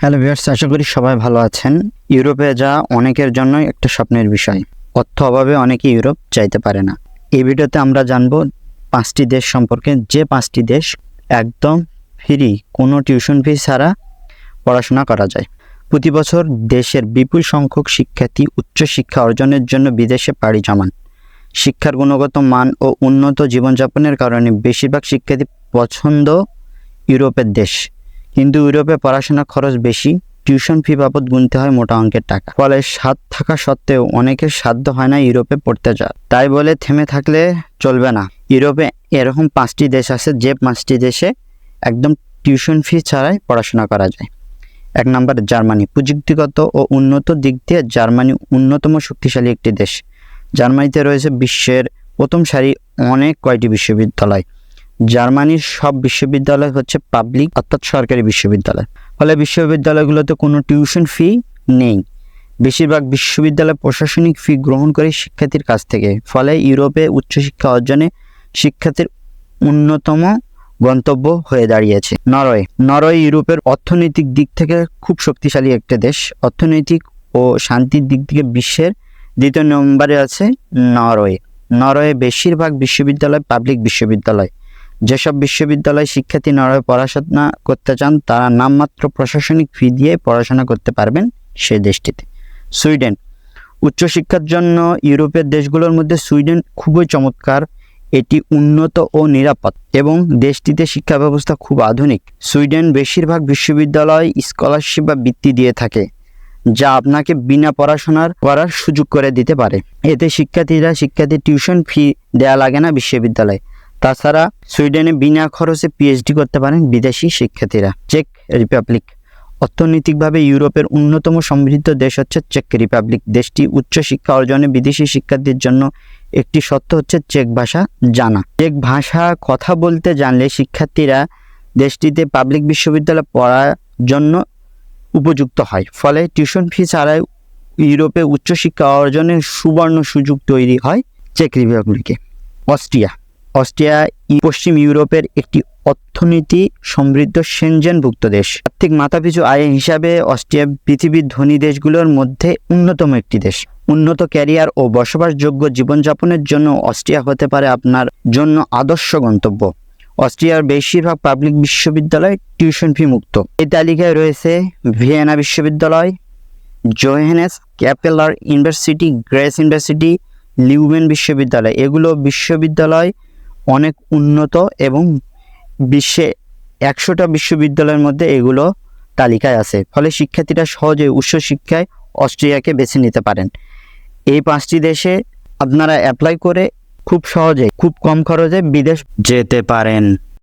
Hello viewers, আশা করি সবাই ভালো আছেন। ইউরোপে যা অনেকের জন্যই একটা স্বপ্নের বিষয়। অর্থ অভাবে অনেকে ইউরোপ যাইতে পারে না। এই ভিডিওতে আমরা জানব পাঁচটি দেশ সম্পর্কে। যে পাঁচটি দেশ একদম ফ্রি কোনো টিউশন ফি ছাড়া পড়াশোনা করা যায়। প্রতি বছর দেশের বিপুল সংখ্যক শিক্ষার্থী উচ্চশিক্ষা অর্জনের জন্য বিদেশে পাড়ি জমান। শিক্ষার গুণগত মান ও উন্নত জীবনযাপনের কারণে বেশিরভাগ শিক্ষার্থী পছন্দ ইউরোপের দেশ। কিন্তু ইউরোপে পড়াশোনা খরচ বেশি, টিউশন ফি বাবদ গুনতে হয় মোটা অঙ্কের টাকা। ফলে স্বাদ থাকা সত্ত্বেও অনেকের সাধ্য হয় না ইউরোপে পড়তে যা তাই বলে থেমে থাকলে চলবে না। ইউরোপে এরকম পাঁচটি দেশ আছে যে পাঁচটি দেশে একদম টিউশন ফি ছাড়াই পড়াশোনা করা যায়। এক নম্বর জার্মানি। প্রযুক্তিগত ও উন্নত দিক দিয়ে জার্মানি অন্যতম শক্তিশালী একটি দেশ। জার্মানিতে রয়েছে বিশ্বের প্রথম সারি অনেক কয়টি বিশ্ববিদ্যালয়। জার্মানির সব বিশ্ববিদ্যালয় হচ্ছে পাবলিক অর্থাৎ সরকারি বিশ্ববিদ্যালয়। ফলে বিশ্ববিদ্যালয়গুলোতে কোনো টিউশন ফি নেই। বেশিরভাগ বিশ্ববিদ্যালয় প্রশাসনিক ফি গ্রহণ করে শিক্ষার্থীর কাছ থেকে। ফলে ইউরোপে উচ্চশিক্ষা অর্জনে শিক্ষার্থীর অন্যতম গন্তব্য হয়ে দাঁড়িয়েছে নরওয়ে। নরওয়ে ইউরোপের অর্থনৈতিক দিক থেকে খুব শক্তিশালী একটা দেশ। অর্থনৈতিক ও শান্তির দিক থেকে বিশ্বের দ্বিতীয় নম্বরে আছে নরওয়ে। নরওয়ে বেশিরভাগ বিশ্ববিদ্যালয় পাবলিক বিশ্ববিদ্যালয়। যেসব বিশ্ববিদ্যালয় শিক্ষার্থী নরওয়ে পড়াশোনা করতে চান, তারা নামমাত্র প্রশাসনিক ফি দিয়ে পড়াশোনা করতে পারবেন সে দেশটিতে। সুইডেন, উচ্চশিক্ষার জন্য ইউরোপের দেশগুলোর মধ্যে সুইডেন খুবই চমৎকার, এটি উন্নত ও নিরাপদ এবং দেশটিতে শিক্ষা ব্যবস্থা খুব আধুনিক। সুইডেন বেশিরভাগ বিশ্ববিদ্যালয় স্কলারশিপ বা বৃত্তি দিয়ে থাকে, যা আপনাকে বিনা পড়াশোনার করার সুযোগ করে দিতে পারে। এতে শিক্ষার্থীরা শিক্ষার্থীর টিউশন ফি দেওয়া লাগে না বিশ্ববিদ্যালয়ে। তাছাড়া সুইডেনে বিনা খরচে পিএইচডি করতে পারেন বিদেশি শিক্ষার্থীরা। চেক রিপাবলিক। অর্থনৈতিকভাবে ইউরোপের অন্যতম সমৃদ্ধ দেশ হচ্ছে চেক রিপাবলিক। দেশটি উচ্চশিক্ষা অর্জনে বিদেশি শিক্ষার্থীর জন্য একটি সত্য হচ্ছে চেক ভাষা জানা। চেক ভাষা কথা বলতে জানলে শিক্ষার্থীরা দেশটিতে পাবলিক বিশ্ববিদ্যালয়ে পড়ার জন্য উপযুক্ত হয়। ফলে টিউশন ফি ছাড়াই ইউরোপে উচ্চশিক্ষা অর্জনের সুবর্ণ সুযোগ তৈরি হয় চেক রিপাবলিকে। অস্ট্রিয়া। অস্ট্রিয়া পশ্চিম ইউরোপের একটি অর্থনীতি সমৃদ্ধ সেনজেনভুক্ত দেশ। আর্থিক মাথাপিছু আয় হিসাবে অস্ট্রিয়া পৃথিবীর ধনী দেশগুলোর মধ্যে অন্যতম একটি দেশ। উন্নত ক্যারিয়ার ও বসবাসযোগ্য জীবনযাপনের জন্য অস্ট্রিয়া হতে পারে আপনার জন্য আদর্শ গন্তব্য। অস্ট্রিয়ার বেশিরভাগ পাবলিক বিশ্ববিদ্যালয় টিউশন ফি মুক্ত। এই তালিকায় রয়েছে ভিয়েনা বিশ্ববিদ্যালয়, Johannes Kepler university, Graz university Leuven বিশ্ববিদ্যালয়। এগুলো বিশ্ববিদ্যালয় অনেক উন্নত এবং বিশ্বে একশোটা বিশ্ববিদ্যালয়ের মধ্যে এগুলো তালিকায় আছে। ফলে শিক্ষার্থীরা সহজে উচ্চশিক্ষায় অস্ট্রিয়াকে বেছে নিতে পারেন। এই পাঁচটি দেশে আপনারা অ্যাপ্লাই করে খুব সহজে, খুব কম খরচে বিদেশ যেতে পারেন।